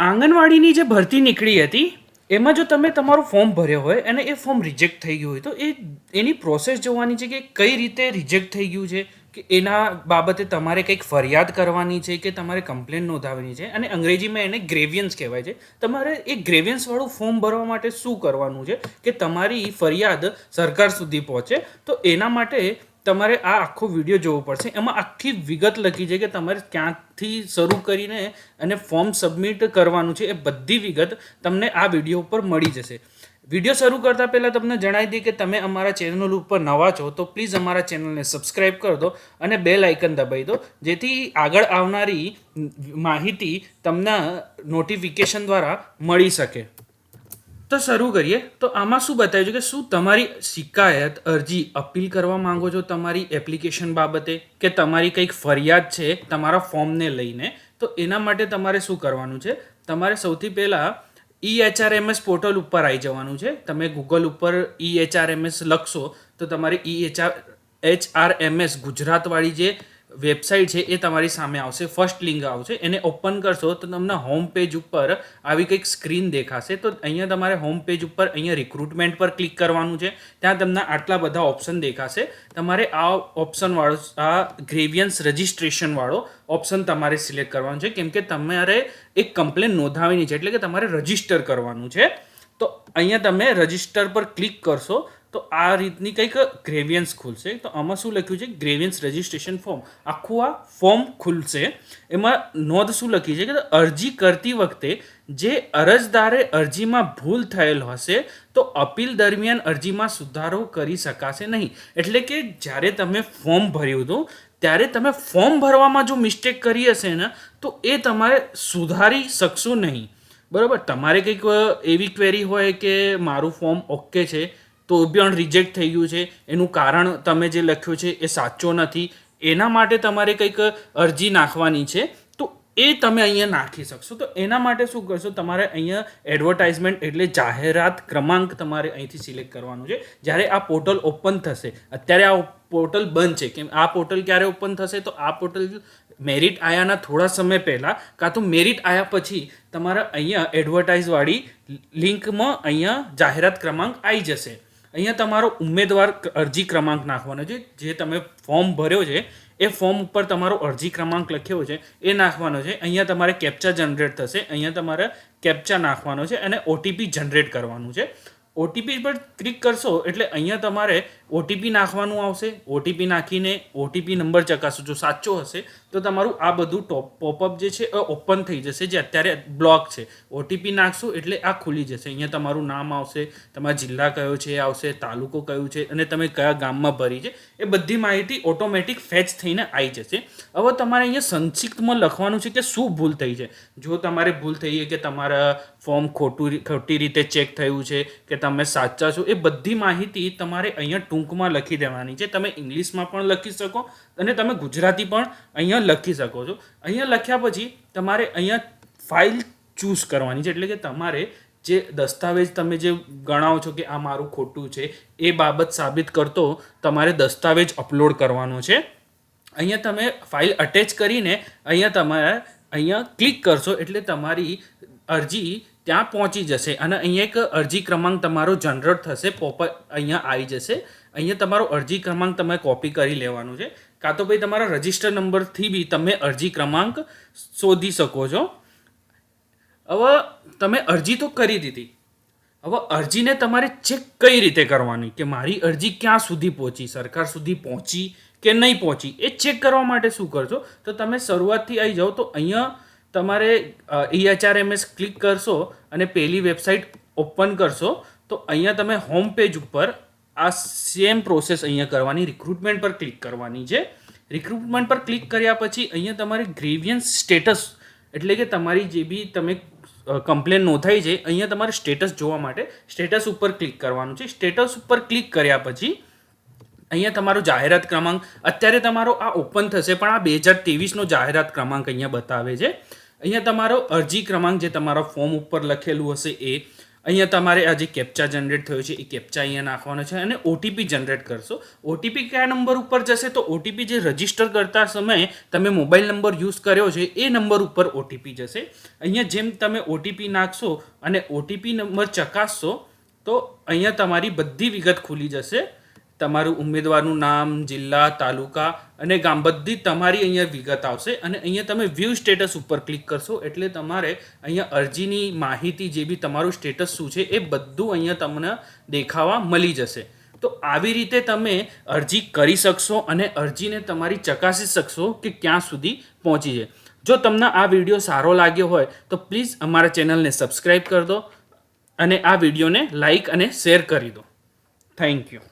આંગણવાડીની જે ભરતી નીકળી હતી, એમાં જો તમે તમારું ફોર્મ ભર્યો હોય અને એ ફોર્મ રિજેક્ટ થઈ ગયું હોય, તો એ એની પ્રોસેસ જોવાની છે કે કઈ રીતે રિજેક્ટ થઈ ગયું છે, કે એના બાબતે તમારે કંઈક ફરિયાદ કરવાની છે કે તમારે કમ્પ્લેન નોંધાવવાની છે, અને અંગ્રેજીમાં એને ગ્રેવિયન્સ કહેવાય છે. તમારે એ ગ્રેવિયન્સવાળું ફોર્મ ભરવા માટે શું કરવાનું છે, કે તમારી ફરિયાદ સરકાર સુધી પહોંચે, તો એના માટે તમારે આ આખો વીડિયો જોવો પડશે. એમાં આખી વિગત લખી છે કે તમારે ક્યાંથી શરૂ કરીને અને ફોર્મ સબમિટ કરવાનું છે એ બધી વિગત તમને આ વીડિયો ઉપર મળી જશે. વીડિયો શરૂ કરતાં પહેલાં તમને જણાવી દઈએ કે તમે અમારા ચેનલ ઉપર નવા છો, તો પ્લીઝ અમારા ચેનલને સબસ્ક્રાઈબ કરી દો અને બેલ આઇકન દબાવી દો, જેથી આગળ આવનારી માહિતી તમને નોટિફિકેશન દ્વારા મળી શકે. તો શરૂ કરીએ. તો આમાં શું બતાવ્યું છે કે શું તમારી શિકાયત, અરજી, અપીલ કરવા માંગો છો તમારી એપ્લિકેશન બાબતે કે તમારી કંઈક ફરિયાદ છે તમારા ફોર્મને લઈને? તો એના માટે તમારે શું કરવાનું છે? તમારે સૌથી પહેલાં ઈ એચઆરએમએસ પોર્ટલ ઉપર આવી જવાનું છે. તમે ગૂગલ ઉપર ઈ એચઆરએમએસ લખશો તો તમારી ઈ એચઆર એચઆરએમએસ ગુજરાતવાળી જે વેબસાઇટ છે એ તમારી સામે આવશે, ફર્સ્ટ લિંક આવશે, એને ઓપન કરશો તો તમને હોમ પેજ ઉપર આવી કંઈક સ્ક્રીન દેખાશે. તો અહીંયા તમારે હોમ પેજ ઉપર અહીંયા રિક્રુટમેન્ટ પર ક્લિક કરવાનું છે. ત્યાં તમને આટલા બધા ઓપ્શન દેખાશે. તમારે આ ઓપ્શનવાળો આ ગ્રેવિયન્સ રજિસ્ટ્રેશનવાળો ઓપ્શન તમારે સિલેક્ટ કરવાનો છે. કેમ કે તમારે એક કમ્પ્લેન નોંધાવીની છે, એટલે કે તમારે રજિસ્ટર કરવાનું છે. તો અહીંયા તમે રજિસ્ટર પર ક્લિક કરશો તો આ રીતની કંઈક ગ્રેવિયન્સ ખુલશે. તો આમાં શું લખ્યું છે? ગ્રેવિયન્સ રજિસ્ટ્રેશન ફોર્મ આખું આ ફોર્મ ખુલશે. એમાં નોંધ શું લખી છે? કે અરજી કરતી વખતે જે અરજદારે અરજીમાં ભૂલ થયેલ હશે, તો અપીલ દરમિયાન અરજીમાં સુધારો કરી શકાશે નહીં. એટલે કે જ્યારે તમે ફોર્મ ભર્યું હતું, ત્યારે તમે ફોર્મ ભરવામાં જો મિસ્ટેક કરી હશે ને, તો એ તમારે સુધારી શકશો નહીં. બરાબર? તમારે કંઈક એવી ક્વેરી હોય કે મારું ફોર્મ ઓકે છે તો પણ રિજેક્ટ થઈ ગયું છે. એનું કારણ તમે જે લખ્યું છે એ સાચો નથી. એના માટે તમારે કંઈક અરજી નાખવાની છે. તો એ તમે અહીંયા નાખી શકશો. તો એના માટે શું કરશો? તમારે અહીંયા એડવર્ટાઇઝમેન્ટ એટલે જાહેરાત ક્રમાંક તમારે અહીંથી સિલેક્ટ કરવાનું છે. જ્યારે આ પોર્ટલ ઓપન થશે, અત્યારે આ પોર્ટલ બંધ છે. કેમ? આ પોર્ટલ ક્યારે ઓપન થશે? તો આ પોર્ટલ મેરિટ આયાના થોડા સમય પહેલાં કાં તો મેરિટ આયા પછી તમારા અહીંયા એડવર્ટાઇઝવાળી લિંકમાં અહીંયા જાહેરાત ક્રમાંક આવી જશે. અહીંયા તમારો ઉમેદવાર અરજી ક્રમાંક નાખવાનો છે. જે તમે ફોર્મ ભર્યો છે, એ ફોર્મ ઉપર તમારો અરજી ક્રમાંક લખ્યો છે, એ નાખવાનો છે. અહીંયા તમારે કેપ્ચા જનરેટ થશે. અહીંયા તમારે કેપ્ચા નાખવાનો છે અને ઓટીપી જનરેટ કરવાનું છે. ઓટીપી પર ક્લિક કરશો એટલે અહીંયા તમારે ઓટીપી નાખવાનું આવશે. ઓટીપી નાખીને ઓટીપી નંબર ચકાસો. જો સાચો હશે, તો તમારું આ બધું ટોપ પોપઅપ જે છે એ ઓપન થઈ જશે. જે અત્યારે બ્લોક છે. ઓટીપી નાખશો એટલે આ ખુલી જશે. અહીંયા તમારું નામ આવશે, તમારા જિલ્લા કયો છે એ આવશે, તાલુકો કયું છે, અને તમે કયા ગામમાં ભરી છે, એ બધી માહિતી ઓટોમેટિક ફેચ થઈને આવી જશે. હવે તમારે અહીંયા સંક્ષિપ્તમાં લખવાનું છે કે શું ભૂલ થઈ છે. જો તમારે ભૂલ થઈ કે તમારા ફોર્મ ખોટું ખોટી રીતે ચેક થયું છે, કે તમે સાચા છો એ બધી માહિતી તમારે અહીંયા ટૂંકમાં લખી દેવાની છે. તમે ઇંગ્લિશમાં પણ લખી શકો અને તમે ગુજરાતી પણ અહીંયા લખી શકો છો. અહીંયા લખ્યા પછી તમારે અહીંયા ફાઇલ ચૂઝ કરવાની છે. એટલે કે તમારે જે દસ્તાવેજ તમે જે ગણાવો છો કે આ મારું ખોટું છે એ બાબત સાબિત કરતો તમારે દસ્તાવેજ અપલોડ કરવાનો છે. અહીંયા તમે ફાઇલ અટેચ કરીને અહીંયા તમારે અહીંયા ક્લિક કરશો એટલે તમારી અરજી ત્યાં પહોંચી જશે અને અહીંયા એક અરજી ક્રમાંક તમારો જનરેટ થશે પોપ અહીંયા આવી જશે. અહીંયા તમારો અરજી ક્રમાંક તમે કોપી કરી લેવાનું છે. કાં તો ભાઈ તમારા રજિસ્ટર નંબરથી બી તમે અરજી ક્રમાંક શોધી શકો છો. હવે તમે અરજી તો કરી દીધી. હવે અરજીને તમારે ચેક કઈ રીતે કરવાની? કે મારી અરજી ક્યાં સુધી પહોંચી? સરકાર સુધી પહોંચી કે નહીં પહોંચી? એ ચેક કરવા માટે શું કરશો? તો તમે શરૂઆતથી આવી જાઓ તો અહીંયા તમારે ઈએચઆરએમએસ ક્લિક કરશો અને પહેલી વેબસાઇટ ઓપન કરશો, તો અહીંયા તમે હોમ પેજ ઉપર આ સેમ પ્રોસેસ અહીંયા કરવાની રિક્રુટમેન્ટ પર ક્લિક કરવાની છે. રિક્રુટમેન્ટ પર ક્લિક કર્યા પછી અહીંયા તમારે ગ્રેવિયન્સ સ્ટેટસ એટલે કે તમારી જે બી તમે કમ્પ્લેન નોંધાઈ છે, અહીંયા તમારે સ્ટેટસ જોવા માટે સ્ટેટસ ઉપર ક્લિક કરવાનું છે. સ્ટેટસ ઉપર ક્લિક કર્યા પછી અહીંયા તમારો જાહેરાત ક્રમાંક, અત્યારે તમારો આ ઓપન થશે, પણ આ બે હજાર ત્રેવીસનો જાહેરાત ક્રમાંક અહીંયા બતાવે છે. અહીંયા તમારો અરજી ક્રમાંક જે તમારા ફોર્મ ઉપર લખેલું હશે એ, અહીંયા તમારે આ જે કેપ્ચા જનરેટ થયો છે, એ કેપ્ચા અહીંયા નાખવાનો છે અને ઓટીપી જનરેટ કરશો. ઓટીપી કયા નંબર ઉપર જશે? તો ઓટીપી જે રજિસ્ટર કરતા સમયે તમે મોબાઈલ નંબર યુઝ કર્યો છે, એ નંબર ઉપર ઓટીપી જશે. અહીંયા જેમ તમે ઓટીપી નાખશો અને ઓટીપી નંબર ચકાસશો, તો અહીંયા તમારી બધી વિગત ખુલી જશે. તમારું ઉમેદવારનું નામ, જિલ્લા, તાલુકા અને ગામ બધી તમારી અહીંયા વિગત આવશે અને અહીંયા તમે વ્યૂ સ્ટેટસ ઉપર ક્લિક કરશો એટલે તમારે અહીંયા અરજીની માહિતી જે બી તમારું સ્ટેટસ શું છે એ બધું અહીંયા તમને દેખાવા મળી જશે. તો આવી રીતે તમે અરજી કરી શકશો અને અરજીને તમારી ચકાસી શકશો કે ક્યાં સુધી પહોંચી છે. જો તમને આ વીડિયો સારો લાગ્યો હોય તો પ્લીઝ અમારા ચેનલને સબસ્ક્રાઈબ કરી દો અને આ વિડીયોને લાઈક અને શેર કરી દો. Thank you